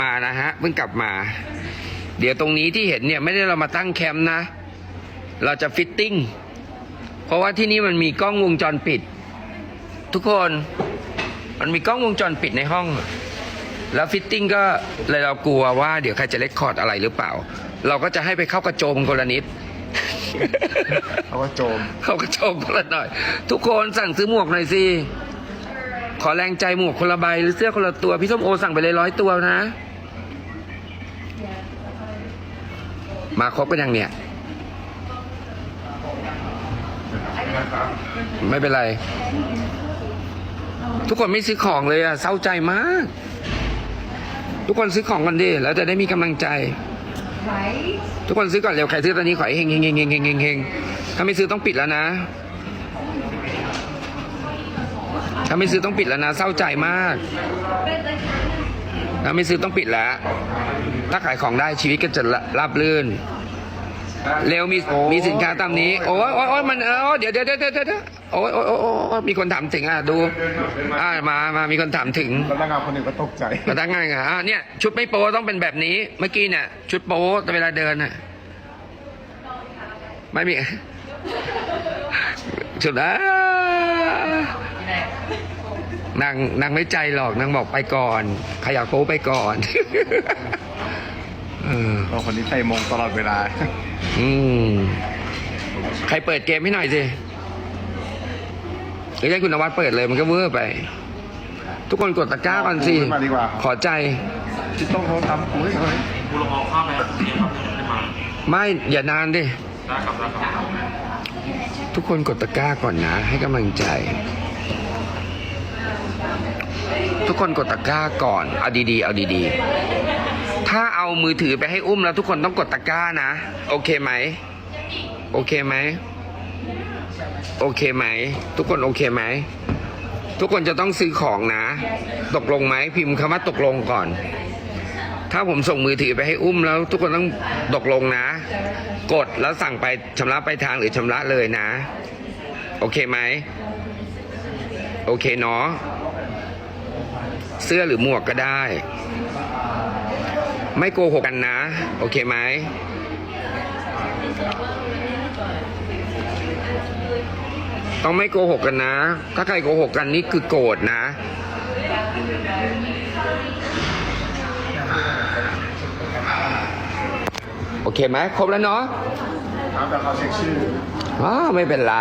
มานะฮะเพิ่งกลับมา เดี๋ยวตรงนี้ที่เห็นเนี่ยไม่ได้เรามาตั้งแคมป์นะ เราจะฟิตติ้งเพราะว่าที่นี่มันมีกล้องวงจรปิด ทุกคนมันมีกล้องวงจรปิดในห้อง แล้วฟิตติ้งก็เลยเรากลัวว่าเดี๋ยวใครจะเลคคอร์ดอะไรหรือเปล่า เราก็จะให้ไปเข้ากระโจมคนละนิดเขาก็โจมเขากระโจมคนละหน่อย ทุกคนสั่งซื้อหมวกหน่อยสิขอแรงใจหมวกคนละใบหรือเสื้อคนละตัว พี่ส้มโอสั่งไปเลยร้อยตัวนะ มาครบกันยังเนี่ย ไม่เป็นไร ทุกคนไม่ซื้อของเลยอะเศร้าใจมาก ทุกคนซื้อของกันดิแล้วจะได้มีกำลังใจ ทุกคนซื้อก่อนเร็วใครซื้อตอนนี้ขอให้เฮงเฮงเฮงเฮงเฮงเฮงเฮงถ้าไม่ซื้อต้องปิดแล้วนะ ถ้าไม่ซื้อต้องปิดแล้วนะ เศร้าใจมาก ถ้าไม่ซื้อต้องปิดแล้ว ถ้าขายของได้ชีวิตก็จะราบรื่น เร็วมีมีสินค้าตามนี้ โอ้ยโอ้ยโอ้ยมันเออเดี๋ยวเดี๋ยวเดี๋ยวเดี๋ยวเดี๋ยวโอ้ยโอ้ยโอ้ยโอ้ยมีคนถามถึงอะดูอ่ามามามีคนถามถึงพนักงานคนหนึ่งก็ตกใจพนักงานอะเนี่ยชุดไม่โป๊ต้องเป็นแบบนี้เมื่อกี้เนี่ยชุดโป๊แต่เวลาเดินอะไม่มีชุดอ่า นางนางไม่ใจหรอกนางบอกไปก่อนใครอยากโป๊ไปก่อนเออเราคนนี้ใส่มงตลอดเวลา อืมใครเปิดเกมให้หน่อยสิหรือให้คุณนวัดเปิดเลยมันก็เวอร์ไป ทุกคนกดตะกร้าก่อนสิขึ้นมาดีกว่า ขอใจที่ต้องโทรตามอุ้ยเฮ้ยกูลองเอาข้ามไปเดี๋ยวครับขึ้นมาไม่อย่านานดิ ได้ครับได้ครับทุกคนกดตะกร้าก่อนนะ ให้กำลังใจ ทุกคนกดตะกร้าก่อน เอาดีๆ เอาดีๆ ถ้าเอามือถือไปให้อุ้มแล้วทุกคนต้องกดตะกร้านะ โอเคไหม โอเคไหม โอเคไหม ทุกคนโอเคไหม ทุกคนจะต้องซื้อของนะ ตกลงไหมพิมพ์คำว่าตกลงก่อน ถ้าผมส่งมือถือไปให้อุ้มแล้ว ทุกคนต้องตกลงนะ กดแล้วสั่งไปชำระไปลายทางหรือชำระเลยนะ โอเคไหม โอเคเนาะ เสื้อหรือหมวกก็ได้ ไม่โกหกกันนะ โอเคไหมต้องไม่โกหกกันนะ ถ้าใครโกหกกันนี่คือโกรธนะ โอเคไหมครบแล้วเนาะครับแต่เขาเช็คชื่ออ๋อไม่เป็นไร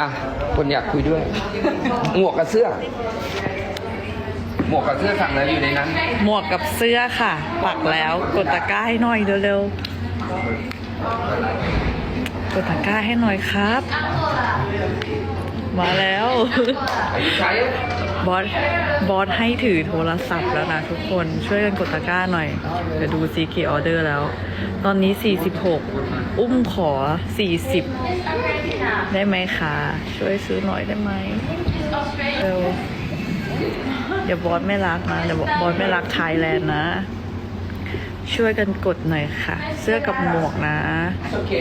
อะ คนอยากคุยด้วย หมวกกับเสื้อ หมวกกับเสื้อสั่งแล้วอยู่ในนั้น หมวกกับเสื้อค่ะ ปักแล้วกดตะกร้าให้หน่อยเร็วๆ กดตะกร้าให้หน่อยครับ มาแล้วใช้บอส บอสให้ถือโทรศัพท์แล้วนะทุกคน ช่วยกันกดตะกร้าหน่อย เดี๋ยวดูซีคีออเดอร์แล้ว ตอนนี้ 46 อุ้มขอ 40 ได้ไหมคะช่วยซื้อหน่อยได้ไหมเร็วเดี๋ยวบอสไม่รักนะเดี๋ยวบอสไม่รักไทยแลนด์นะ ช่วยกันกดหน่อยค่ะ เสื้อกับหมวกนะโอเค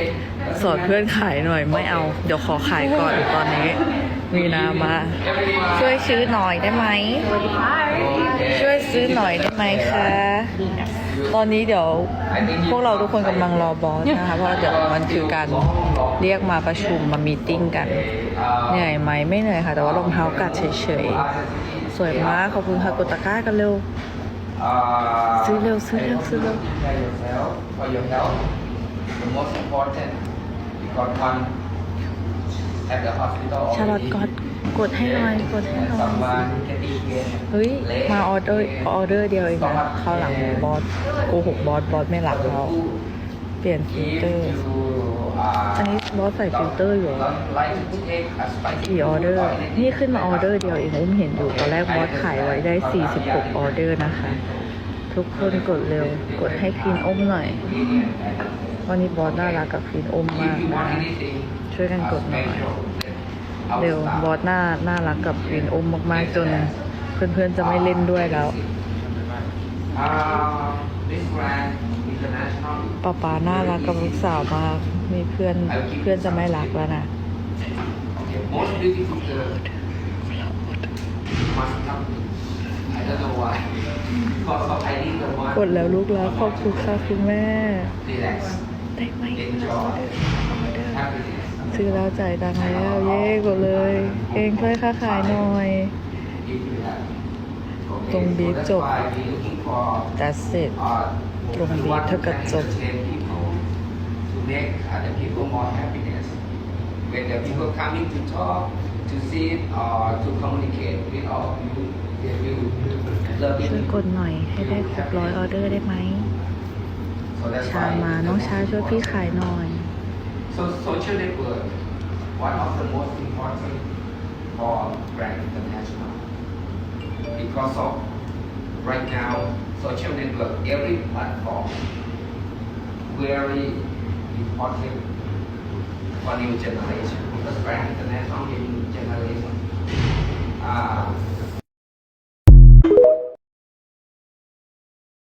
สอนเพื่อนขายหน่อยไม่เอา เดี๋ยวขอขายก่อนตอนนี้ มีนามา ช่วยซื้อหน่อยได้ไหมช่วยซื้อหน่อยได้ไหมคะตอนนี้เดี๋ยวพวกเราทุกคนกำลังรอบอสนะคะเพราะเดี๋ยวมันคือการ เรียกมาประชุมมามีติ้งกัน เหนื่อยไหมไม่เหนื่อยค่ะ แต่ว่ารองเท้ากัดเฉยๆ สวยมากขอบคุณค่ะกดตะกร้ากันเร็ว ซื้อเร็วซื้อเร็วซื้อเร็ว the most important you got one at the hospital ชาลอตกดกดให้หน่อยกดให้หน่อยเฮ้ย มาออเดอร์ออเดอร์เดียวเองนะคราหลังบอสโกหกบอสบอสไม่รับเราเปลี่ยนฟิลเตอร์ อันนี้บอสใส่ฟิลเตอร์อยู่กี่ออเดอร์ นี่ขึ้นมาออเดอร์เดียวเองอุ้มเห็นอยู่ ตอนแรกบอสขายไว้ได้ 46 ออเดอร์นะคะ ทุกคนกดเร็ว กดให้คลีนอมหน่อย วันนี้บอสน่ารักกับคลีนอมมากนะ ช่วยกันกดหน่อย เร็ว บอสน่า น่ารักกับคลีนอมมากๆ จนเพื่อนๆจะไม่เล่นด้วยแล้ว Uh, this brand international ป๊าป๊าน่ารักกับลูกสาวมากมีเพื่อนเพื่อนจะไม่รักแล้วนะ most beautiful girl must come I don't know why because of I need the one กดแล้วลูกแล้วขอบคุณค่ะคุณแม่ relax ได้ไหม enjoy happiness ซื้อแล้วจ่ายตังค์แล้วเย้กดเลย เองช่วยค่าขายหน่อย if you have ตรงบีบจบ That's why we looking for จัดเสร็จ uh, ตรงบีบเท่ากับจบ entertain people to make other people more happiness when the people coming to talk to see or to communicate with all of you they will love ช่วย it กดหน่อยให้ได้ครบร้อยออเดอร์ได้ไหม so that's ชา why มาน้องชาช่วยพี่ขายหน่อย so social network one of the most important for brand international because of right now social network every platform very important for new generation because brand international new generation uh,